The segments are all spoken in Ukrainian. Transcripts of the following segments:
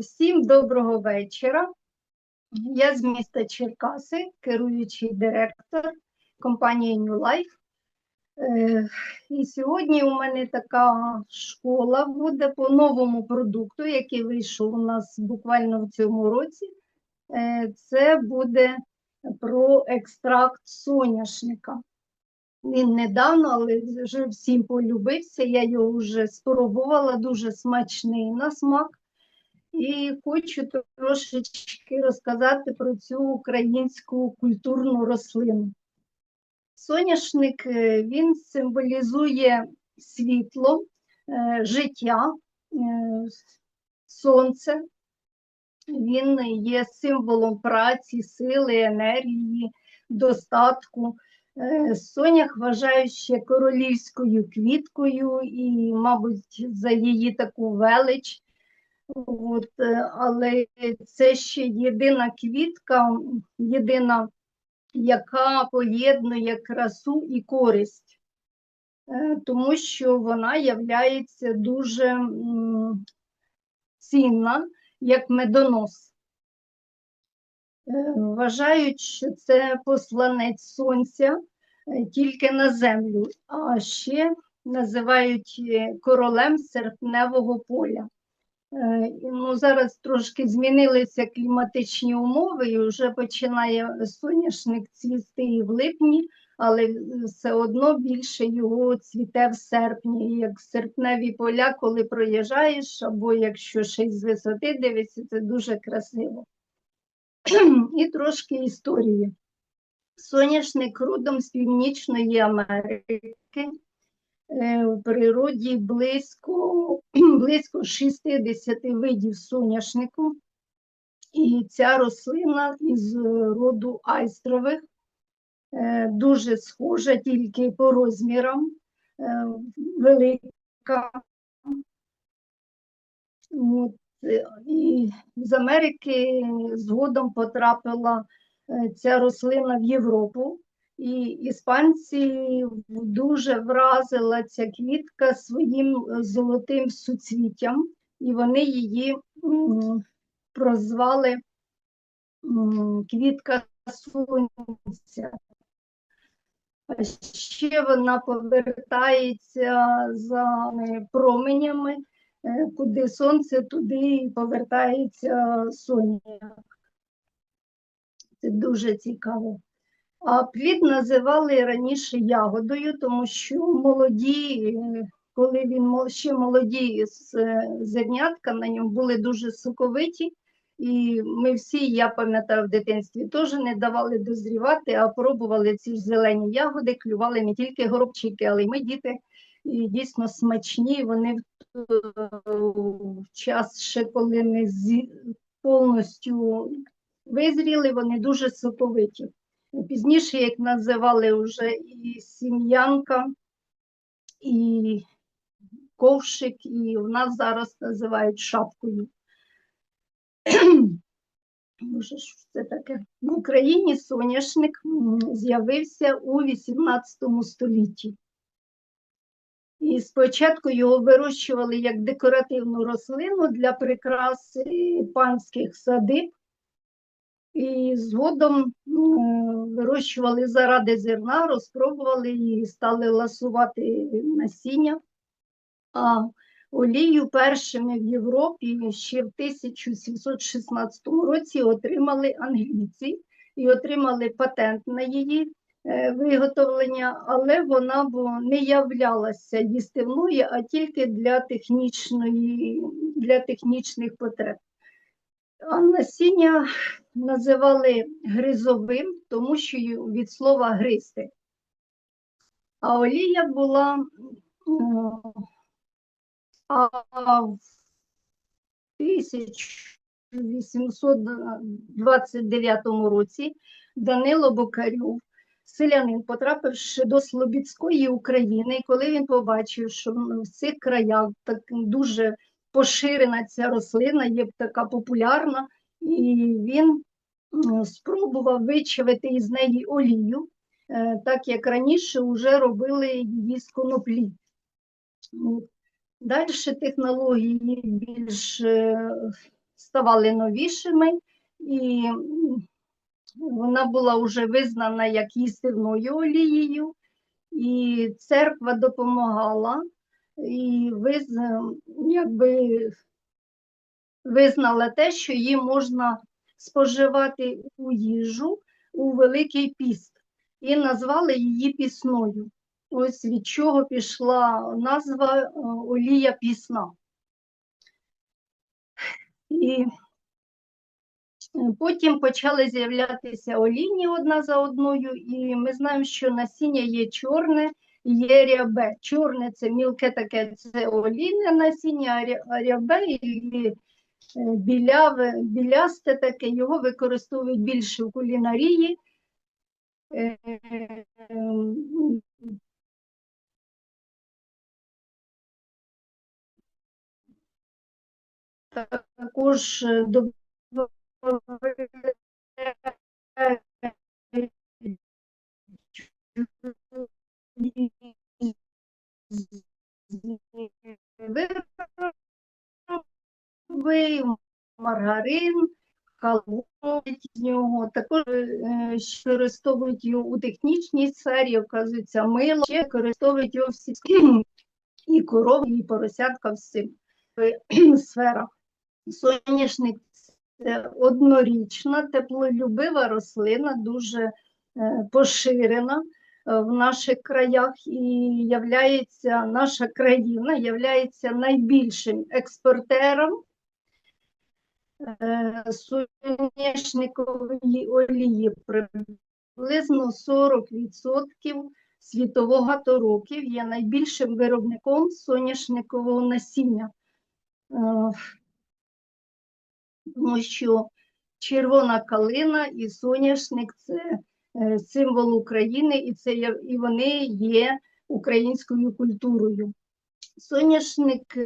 Всім доброго вечора. Я з міста Черкаси, керуючий директор компанії New Life. Е, І сьогодні у мене така школа буде по новому продукту, який вийшов у нас буквально в цьому році. Е, Це буде про екстракт соняшника. Він недавно, але вже всім полюбився. Я його вже спробувала, дуже смачний на смак. І хочу трошечки розказати про цю українську культурну рослину. Соняшник е, він символізує світло, е, життя, е, сонце. Він є символом праці, сили, енергії, достатку. Сонях вважають ще королівською квіткою і, мабуть, за її таку велич. От, е, але це ще єдина квітка, єдина, яка поєднує красу і користь, Е, тому що вона являється дуже цінна, як медонос. Е, Вважають, що це посланець сонця тільки на землю, а ще називають королем серпневого поля. Е, Ну, зараз трошки змінилися кліматичні умови, і вже починає соняшник цвісти і в липні, але все одно більше його цвіте в серпні. Як серпневі поля, коли проїжджаєш, або якщо ще й з висоти дивишся, це дуже красиво. І трошки історії. Соняшник родом з Північної Америки. Е, У природі близько, близько 60 видів соняшнику. І ця рослина із роду айстрових, е, дуже схожа тільки по розмірам, е, велика. От, е, І з Америки згодом потрапила е, ця рослина в Європу. І іспанці дуже вразила ця квітка своїм е, золотим суцвіттям, і вони її прозвали квітка сонця. А ще вона повертається за променями, е, куди сонце, туди і повертається соняк. Це дуже цікаво. А плід називали раніше ягодою, тому що молоді, е, коли він ще молоді е, зернятка на ньому були дуже соковиті. І ми всі, я пам'ятаю, в дитинстві теж не давали дозрівати, а пробували ці ж зелені ягоди, клювали не тільки горобчики, але й ми діти. І дійсно смачні. Вони в час ще коли не повністю визріли, вони дуже соковиті. Пізніше, як називали вже і сім'янка, і ковшик, і в нас зараз називають шапкою. Боже, що це таке? В Україні соняшник з'явився у XVIII столітті. І спочатку його вирощували як декоративну рослину для прикраси панських садиб. І згодом м, вирощували заради зерна, розпробували і стали ласувати насіння. А олію першими в Європі ще в 1716 році отримали англійці і отримали патент на її е, виготовлення, але вона не являлася їстивною, а тільки для, технічної, для технічних потреб. Насіння називали гризовим, тому що від слова гризти. А олія була а в 1829 році Данило Бокарюв, селянин, потрапивши до Слобідської України, коли він побачив, що в цих краях так дуже поширена ця рослина, є така популярна, і він спробував вичавити із неї олію, е, так як раніше вже робили її з коноплі. Далі технології більш е, ставали новішими, і вона була вже визнана як їстивною олією, і церква допомагала, і виз, якби визнала те, що її можна споживати у їжу у Великий піст, і назвали її пісною. Ось від чого пішла назва е, олія пісна. І е, потім почали з'являтися олійні одна за одною, і ми знаємо, що насіння є чорне є рябе. Чорне це мілке таке, це олійне насіння, а рябе і е, біляве, білясте таке, його використовують більше в кулінарії. Е, ем, Також е, до вироби, маргарин, халвують з нього. Також е, використовують його у технічній сфері, оказується, мило, ще використовують його в сільській і корови, і поросятка в цих сферах. Соняшник це однорічна, теплолюбива рослина, дуже е, поширена в наших краях і являється, наша країна являється найбільшим експортером е, соняшникової олії. Приблизно 40% світового багато років є найбільшим виробником соняшникового насіння. Е, тому що червона калина і соняшник це е, символ України, і це і вони є українською культурою. Соняшник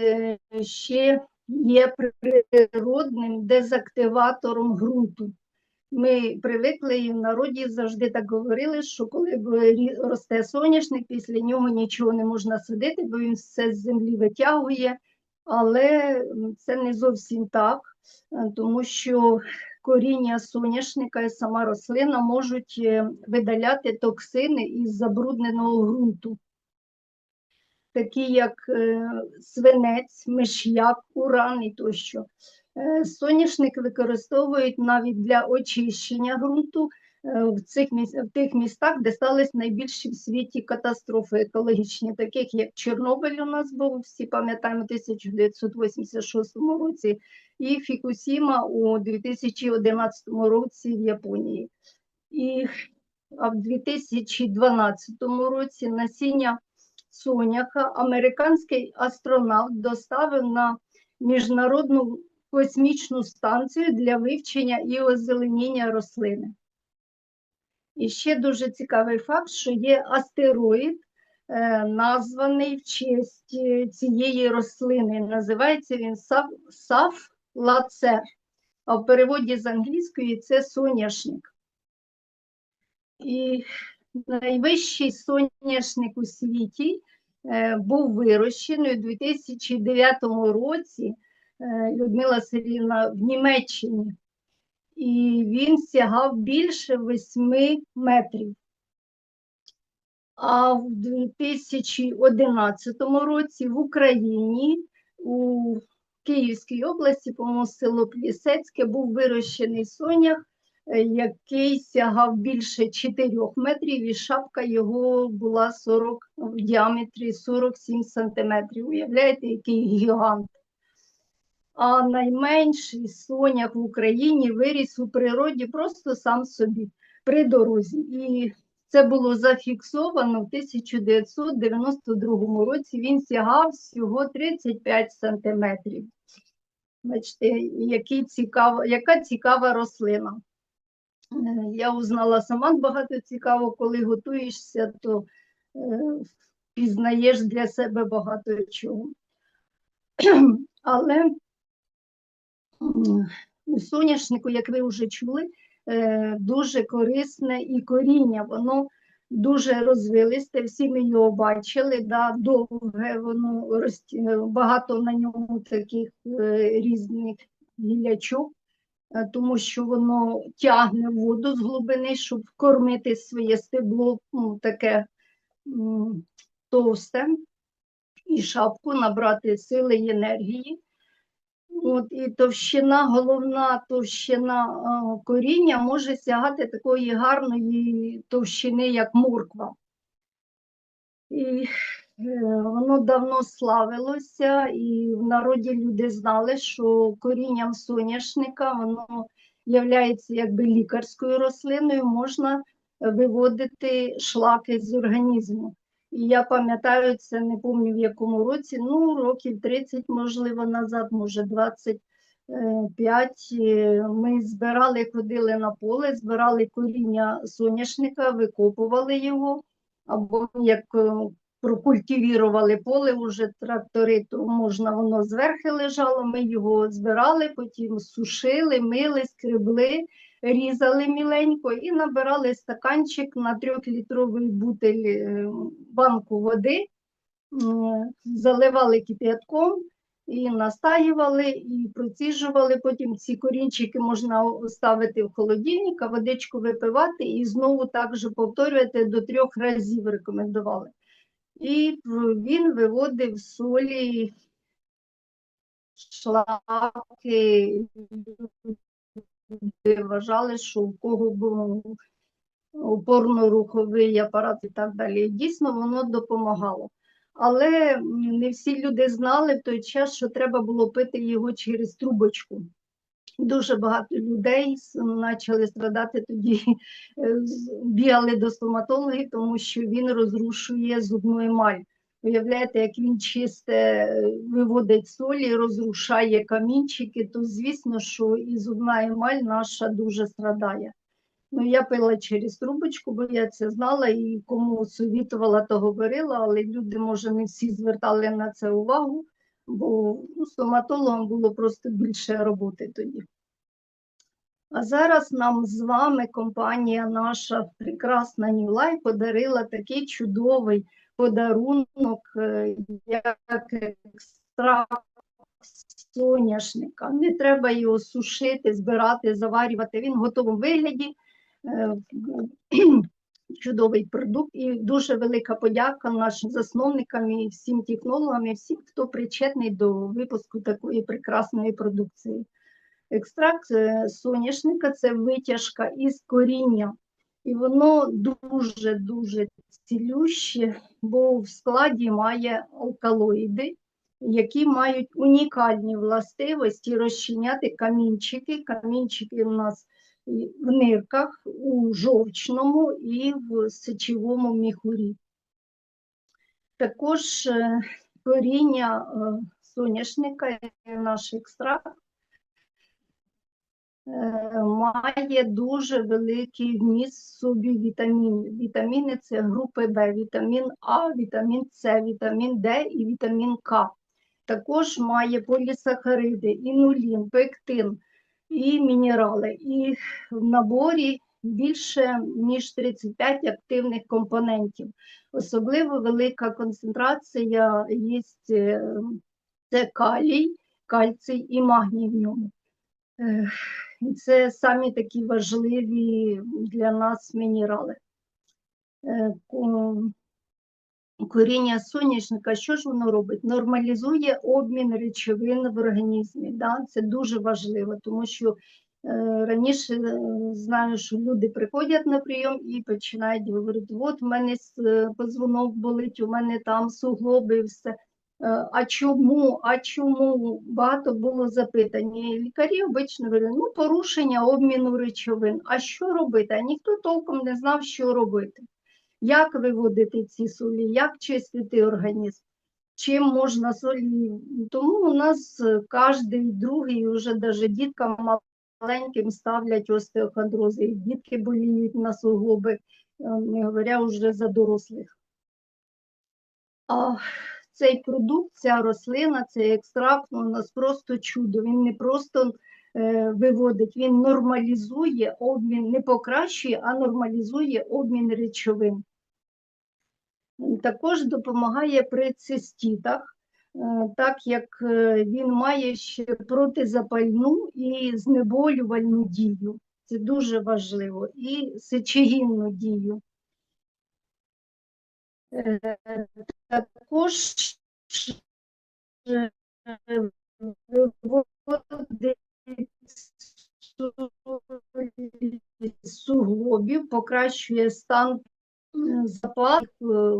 е, ще є природним дезактиватором ґрунту. Ми привикли і в народі завжди так говорили, що коли росте соняшник, після нього нічого не можна садити, бо він все з землі витягує. Але це не зовсім так, е, тому що коріння соняшника і сама рослина можуть е, видаляти токсини із забрудненого ґрунту, такі як е, свинець, миш'як, уран і тощо. Е, Соняшник використовують навіть для очищення ґрунту в, цих, в тих містах, де стались найбільші в світі катастрофи екологічні, таких як Чорнобиль у нас був, всі пам'ятаємо, у 1986 році, і Фікусіма у 2011 році в Японії. І а в 2012 році насіння соняха американський астронавт доставив на міжнародну космічну станцію для вивчення і озеленіння рослини. І ще дуже цікавий факт, що є астероїд, е, названий в честь е, цієї рослини. Називається він Сав- Саф-Лацер, а в переводі з англійської це соняшник. І найвищий соняшник у світі е, був вирощений у 2009 році е, Людмила Сергіївна в Німеччині. І він сягав більше 8 метрів. А в 2011 році в Україні у Київській області, по-моєму, село Плісецьке, був вирощений сонях, е, який сягав більше 4 метрів, і шапка його була 40 в діаметрі 47 сантиметрів. Уявляєте, який гігант. А найменший соняк в Україні виріс у природі просто сам собі при дорозі. І це було зафіксовано в 1992 році. Він сягав всього 35 сантиметрів. Бачите, який цікава, яка цікава рослина. Е, Я узнала сама багато цікаво, коли готуєшся, то е, пізнаєш для себе багато чого. Але у соняшнику, як ви вже чули, е, дуже корисне і коріння, воно дуже розвилисте, всі ми його бачили, да, довге, воно рості- багато на ньому таких е, різних гілячок, е, тому що воно тягне воду з глибини, щоб вкормити своє стебло ну, таке товсте, і шапку набрати сили і енергії. От, і товщина, головна товщина коріння може сягати такої гарної товщини, як морква. І е, воно давно славилося, і в народі люди знали, що корінням соняшника воно є якби лікарською рослиною, можна виводити шлаки з організму. І я пам'ятаю, це не пам'ятаю в якому році, ну, років 30, можливо, назад, може 25. е, Ми збирали, ходили на поле, збирали коріння соняшника, викопували його, або як е, прокультивірували поле, вже трактори, то можна воно зверху лежало, ми його збирали, потім сушили, мили, скребли, різали міленько і набирали стаканчик на трьохлітровий бутель е, банку води, заливали кип'ятком і настаювали, і проціжували. Потім ці корінчики можна ставити в холодильник, а водичку випивати і знову так же повторювати до трьох разів рекомендували. І він виводив солі, шлаки, вважали, що у кого був опорно-руховий апарат і так далі. Дійсно, воно допомагало. Але не всі люди знали в той час, що треба було пити його через трубочку. Дуже багато людей почали страдати тоді, е, бігали до стоматологів, тому що він розрушує зубну емаль. Уявляєте, як він чисте е, виводить солі, розрушає камінчики, то звісно, що і зубна емаль наша дуже страдає. Ну, я пила через трубочку, бо я це знала і кому совітувала, то говорила, але люди, може, не всі звертали на це увагу, бо ну, стоматологам було просто більше роботи тоді. А зараз нам з вами компанія наша прекрасна Life подарила такий чудовий подарунок, е, як екстракт соняшника. Не треба його сушити, збирати, заварювати. Він в готовому вигляді. Е, Чудовий продукт і дуже велика подяка нашим засновникам і всім технологам, і всім, хто причетний до випуску такої прекрасної продукції. Екстракт е, соняшника це витяжка із коріння, і воно дуже-дуже цілюще, бо в складі має алкалоїди, які мають унікальні властивості розчиняти камінчики. Камінчики у нас в нирках, у жовчному і в сечовому міхурі. Також е, коріння е, соняшника, і наш екстракт, має дуже великий вміст собі вітамінів. Вітаміни це групи В, вітамін А, вітамін С, вітамін Д і вітамін К. Також має полісахариди, інулін, пектин і мінерали. І в наборі більше ніж 35 активних компонентів. Особливо велика концентрація є е, це калій, кальцій і магній в ньому. І Це самі такі важливі для нас мінерали. Е, Коріння соняшника, що ж воно робить? Нормалізує обмін речовин в організмі. Да? Це дуже важливо, тому що е, раніше е, знаю, що люди приходять на прийом і починають говорити: от в мене позвонок болить, у мене там суглоби, і все. Е, А чому? А чому? Багато було запитань. Лікарі обично говорили, ну порушення обміну речовин. А що робити? А ніхто толком не знав, що робити як виводити ці солі, як чистити організм, чим можна солі. Тому у нас кожен другий, вже навіть діткам маленьким ставлять остеохондрози, і дітки боліють на суглоби, е, не говоря вже за дорослих. А цей продукт, ця рослина, цей екстракт ну, у нас просто чудо. Він не просто е, виводить, він нормалізує обмін, не покращує, а нормалізує обмін речовин. Також допомагає при цистітах. е, так як е, він має ще протизапальну і знеболювальну дію. Це дуже важливо, і сечогінну дію. Е, Також е, суглобів, покращує стан м, запалих е,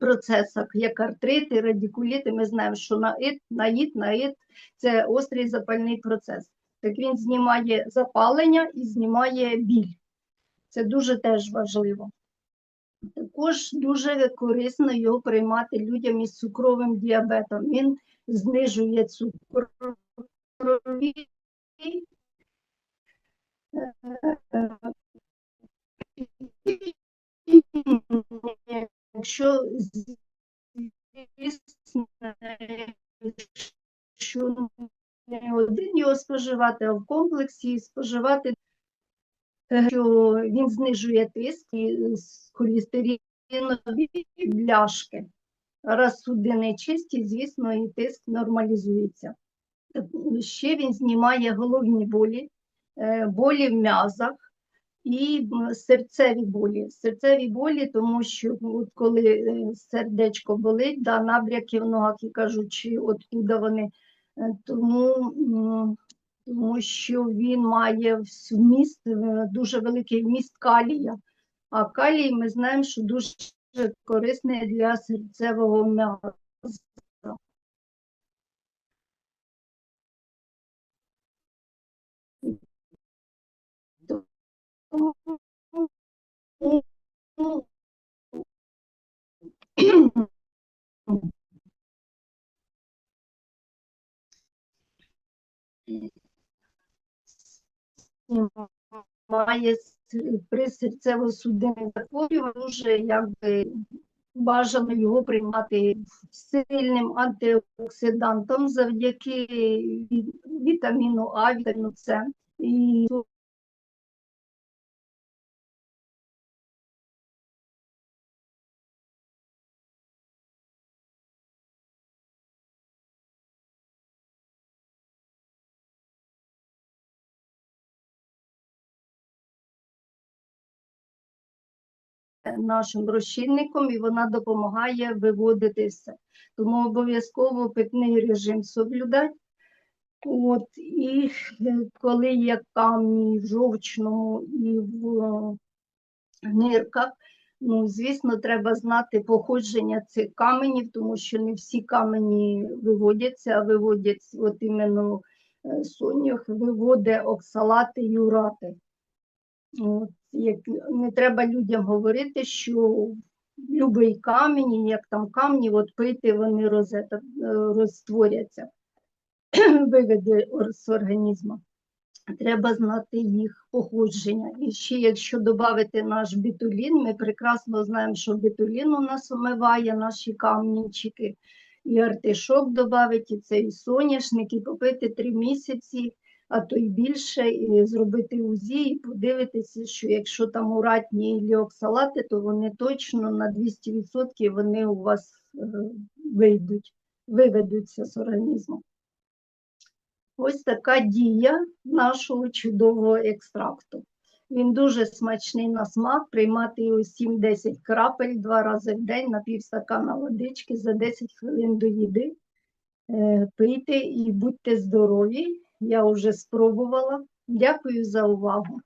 процесах, як артрити, радикуліти. Ми знаємо, що наїд, наїд, наїд – це острий запальний процес. Так він знімає запалення і знімає біль. Це дуже теж важливо. Також дуже корисно його приймати людям із цукровим діабетом. Він знижує цукор в крові, Якщо звісно, що не один його споживати, а в комплексі споживати, е, що він знижує тиск з холестеринові бляшки. Раз судини чисті, звісно, і тиск нормалізується. Ще він знімає головні болі, е, болі в м'язах і серцеві болі. Серцеві болі, тому що от коли е, сердечко болить, да, набряки в ногах і кажучи, откуда вони. Е, Тому, тому що він має вміст, е, дуже великий вміст калія. А калій ми знаємо, що дуже корисний для серцевого м'яза. Має при серцево-судинних захворюваннях дуже якби бажано його приймати сильним антиоксидантом завдяки вітаміну А, вітаміну С. І нашим розчинником, і вона допомагає виводити все. Тому обов'язково питний режим соблюдати. От, і е, коли є камні в жовчному і в е, нирках, ну, звісно, треба знати походження цих каменів, тому що не всі камені виводяться, а виводять от іменно е, сонях, виводить оксалати і урати. От, як, не треба людям говорити, що любий камінь, як там камні, от пити, вони розета, е, розтворяться, виведе з організму. Треба знати їх походження. І ще якщо додати наш бітулін, ми прекрасно знаємо, що бітулін у нас омиває наші камінчики, і артишок додати, і цей соняшник, і попити три місяці, а то й більше, і зробити УЗІ, і подивитися, що якщо там уратні і оксалати, то вони точно на 200% вони у вас е, вийдуть, виведуться з організму. Ось така дія нашого чудового екстракту. Він дуже смачний на смак, приймати його 7-10 крапель два рази в день на півстакана водички за 10 хвилин до їди. Е, Пийте і будьте здорові. Я вже спробувала. Дякую за увагу.